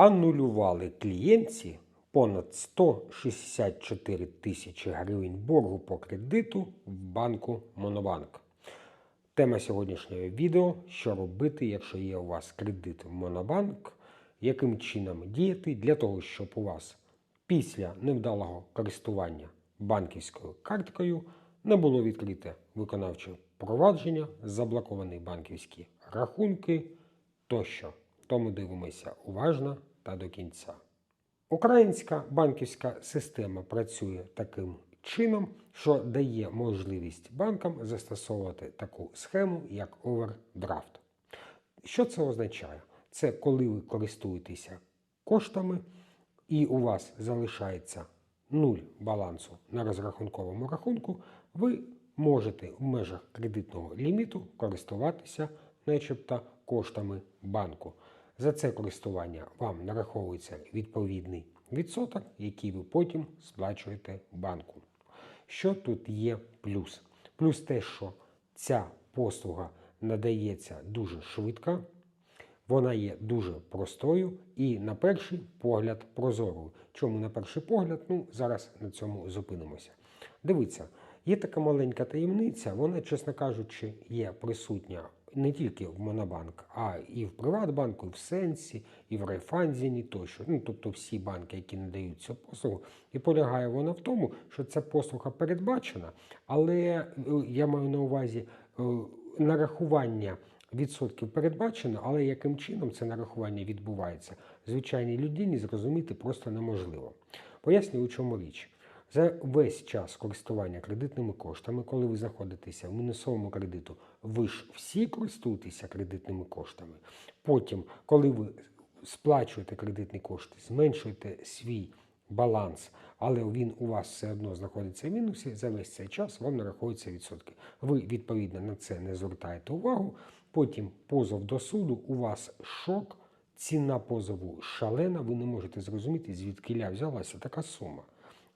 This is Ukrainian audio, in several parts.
Анулювали клієнтці понад 164 тисячі гривень боргу по кредиту в банку Монобанк. Тема сьогоднішнього відео: що робити, якщо є у вас кредит в Монобанк, яким чином діяти для того, щоб у вас після невдалого користування банківською карткою не було відкрите виконавче провадження, заблоковані банківські рахунки тощо. Тому дивимося уважно та до кінця. Українська банківська система працює таким чином, що дає можливість банкам застосовувати таку схему, як овердрафт. Що це означає? Це коли ви користуєтеся коштами і у вас залишається нуль балансу на розрахунковому рахунку, ви можете в межах кредитного ліміту користуватися, начебто, коштами банку. За це користування вам нараховується відповідний відсоток, який ви потім сплачуєте банку. Що тут є плюс? Плюс те, що ця послуга надається дуже швидко, вона є дуже простою і на перший погляд прозорою. Чому на перший погляд? Ну, зараз на цьому зупинимося. Дивіться, є така маленька таємниця, вона, чесно кажучи, є присутня не тільки в Монобанк, а і в Приватбанку, і в Сенсі, і в Райфанзіні тощо. Ну, тобто всі банки, які надають цю послугу. І полягає вона в тому, що ця послуга передбачена, але е, я маю на увазі е, нарахування. Відсотків передбачено, але яким чином це нарахування відбувається, звичайній людині зрозуміти просто неможливо. Пояснюю, у чому річ. За весь час користування кредитними коштами, коли ви знаходитеся в мінусовому кредиту, ви ж всі користуєтеся кредитними коштами. Потім, коли ви сплачуєте кредитні кошти, зменшуєте свій баланс, але він у вас все одно знаходиться в мінусі, за весь цей час вам нараховуються відсотки. Ви, відповідно, на це не звертаєте увагу. Потім позов до суду, у вас шок, ціна позову шалена, ви не можете зрозуміти, звідки взялася така сума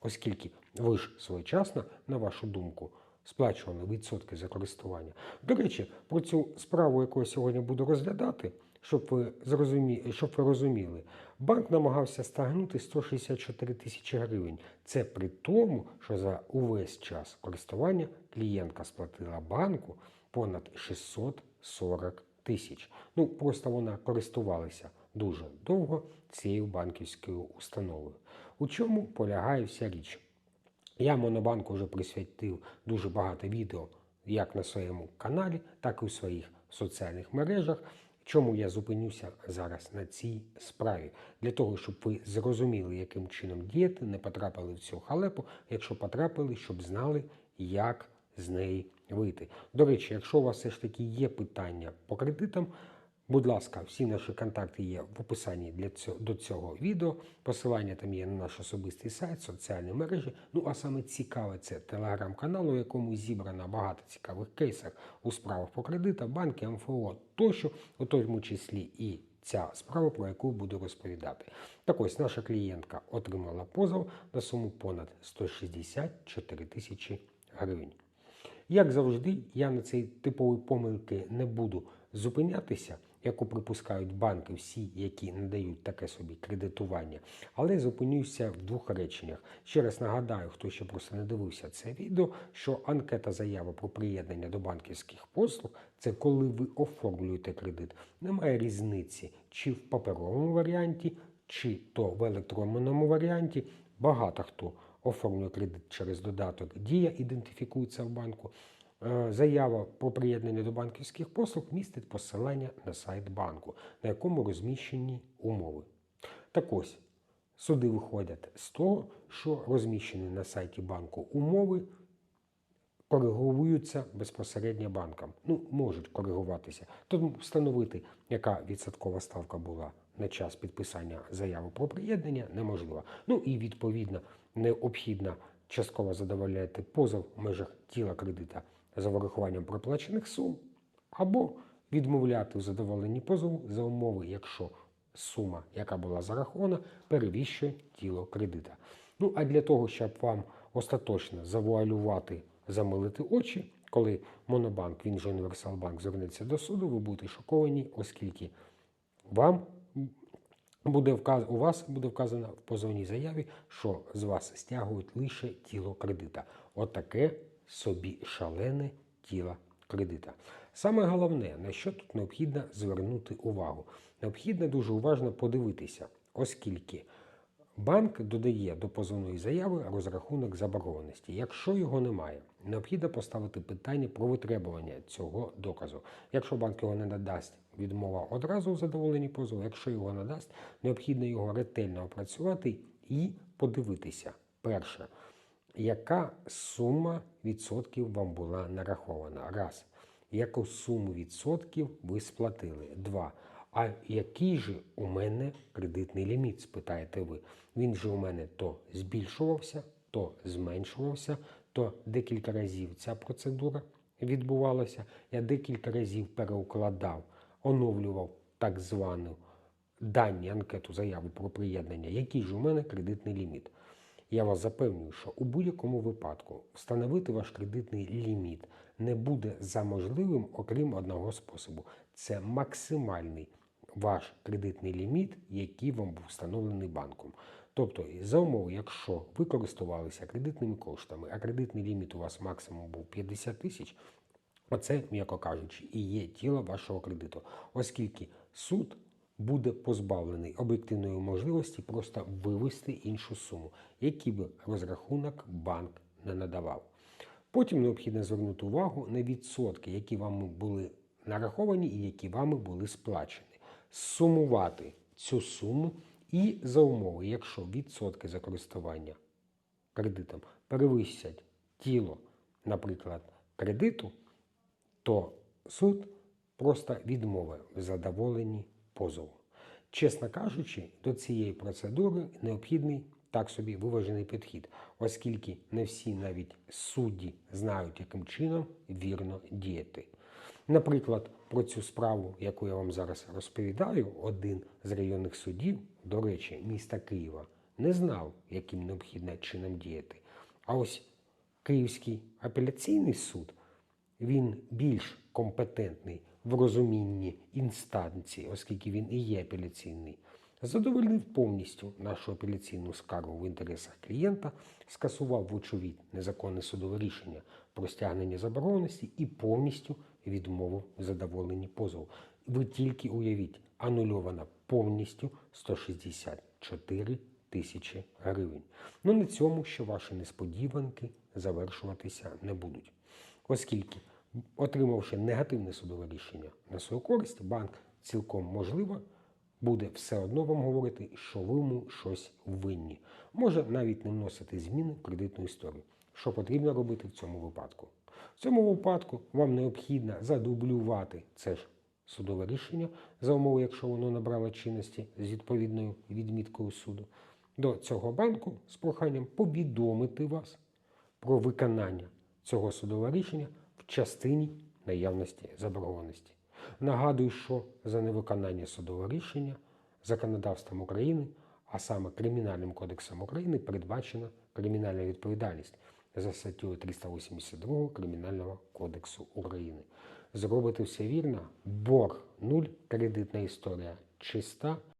оскільки ви ж своєчасно, на вашу думку, сплачували відсотки за користування. До речі, про цю справу, яку я сьогодні буду розглядати, щоб ви зрозумі... щоб ви розуміли, банк намагався стягнути 164 тисячі гривень. Це при тому, що за увесь час користування клієнтка сплатила банку понад 640 тисяч. Ну просто вона користувалася дуже довго цією банківською установою. У чому полягає вся річ? Я Монобанку вже присвятив дуже багато відео як на своєму каналі, так і у своїх соціальних мережах. Чому я зупинюся зараз на цій справі? Для того, щоб ви зрозуміли, яким чином діяти, не потрапили в цю халепу, якщо потрапили, щоб знали, як з неї вийти. До речі, якщо у вас все ж таки є питання по кредитам, Будь ласка, всі наші контакти є в описанні для цього, до цього відео. Посилання там є на наш особистий сайт, соціальні мережі. Ну а саме цікаве це телеграм-канал, у якому зібрано багато цікавих кейсів у справах по кредитах, банки, МФО тощо, у тому числі і ця справа, про яку буду розповідати. Так ось наша клієнтка отримала позов на суму понад 164 тисячі гривень. Як завжди, я на цій типові помилки не буду зупинятися яку припускають банки, всі, які надають таке собі кредитування. Але зупинюся в двох реченнях. Ще раз нагадаю, хто ще просто не дивився це відео, що анкета заява про приєднання до банківських послуг це коли ви оформлюєте кредит. Немає різниці, чи в паперовому варіанті, чи то в електронному варіанті. Багато хто оформлює кредит через додаток Дія ідентифікується в банку. Е, заява про приєднання до банківських послуг містить посилання на сайт банку, на якому розміщені умови. Так ось, суди виходять з того, що розміщені на сайті банку умови коригуються безпосередньо банкам. Ну, можуть коригуватися. Тут встановити, яка відсоткова ставка була на час підписання заяви про приєднання, неможливо. Ну і відповідно необхідно частково задовольняти позов в межах тіла кредита за вирахуванням проплачених сум, або відмовляти у задоволенні позову за умови, якщо сума, яка була зарахована, перевіщує тіло кредита. Ну а для того, щоб вам остаточно завуалювати, замилити очі, коли Монобанк, він же Універсалбанк, звернеться до суду, ви будете шоковані, оскільки вам буде вказ... у вас буде вказано в позовній заяві, що з вас стягують лише тіло кредита. Отаке собі шалене тіло кредита. Саме головне, на що тут необхідно звернути увагу. Необхідно дуже уважно подивитися, оскільки банк додає до позовної заяви розрахунок заборгованості. Якщо його немає, необхідно поставити питання про витребування цього доказу. Якщо банк його не надасть, відмова одразу в задоволенні позову. Якщо його надасть, необхідно його ретельно опрацювати і подивитися. Перше, яка сума відсотків вам була нарахована? Раз. Яку суму відсотків ви сплатили? Два. А який же у мене кредитний ліміт? спитаєте ви. Він же у мене то збільшувався, то зменшувався, то декілька разів ця процедура відбувалася. Я декілька разів переукладав, оновлював так звану дані анкету заяву про приєднання. Який же у мене кредитний ліміт? Я вас запевнюю, що у будь-якому випадку встановити ваш кредитний ліміт не буде за можливим, окрім одного способу. Це максимальний ваш кредитний ліміт, який вам був встановлений банком. Тобто, за умови, якщо ви користувалися кредитними коштами, а кредитний ліміт у вас максимум був 50 тисяч, Оце, м'яко кажучи, і є тіло вашого кредиту, оскільки суд буде позбавлений об'єктивної можливості просто вивести іншу суму, який би розрахунок банк не надавав. Потім необхідно звернути увагу на відсотки, які вам були нараховані і які вами були сплачені. Сумувати цю суму і за умови, якщо відсотки за користування кредитом перевищать тіло, наприклад, кредиту, то суд просто відмовив в задоволенні позову. Чесно кажучи, до цієї процедури необхідний так собі виважений підхід, оскільки не всі навіть судді знають, яким чином вірно діяти. Наприклад, про цю справу, яку я вам зараз розповідаю, один з районних судів, до речі, міста Києва, не знав, яким необхідно чином діяти. А ось Київський апеляційний суд він більш компетентний в розумінні інстанції, оскільки він і є апеляційний, задовольнив повністю нашу апеляційну скаргу в інтересах клієнта, скасував вочевидь незаконне судове рішення про стягнення заборгованості і повністю відмовив задоволенні позову. Ви тільки уявіть, анульована повністю 164 тисячі гривень. Ну на цьому ще ваші несподіванки завершуватися не будуть. Оскільки, отримавши негативне судове рішення на свою користь, банк цілком можливо буде все одно вам говорити, що ви йому щось винні. Може навіть не вносити зміни в кредитну історію. Що потрібно робити в цьому випадку? В цьому випадку вам необхідно задублювати це ж судове рішення за умови, якщо воно набрало чинності з відповідною відміткою суду, до цього банку з проханням повідомити вас про виконання цього судового рішення в частині наявності заборгованості. Нагадую, що за невиконання судового рішення законодавством України, а саме Кримінальним кодексом України, передбачена кримінальна відповідальність за статтею 382 Кримінального кодексу України. Зробити все вірно, борг нуль, кредитна історія чиста.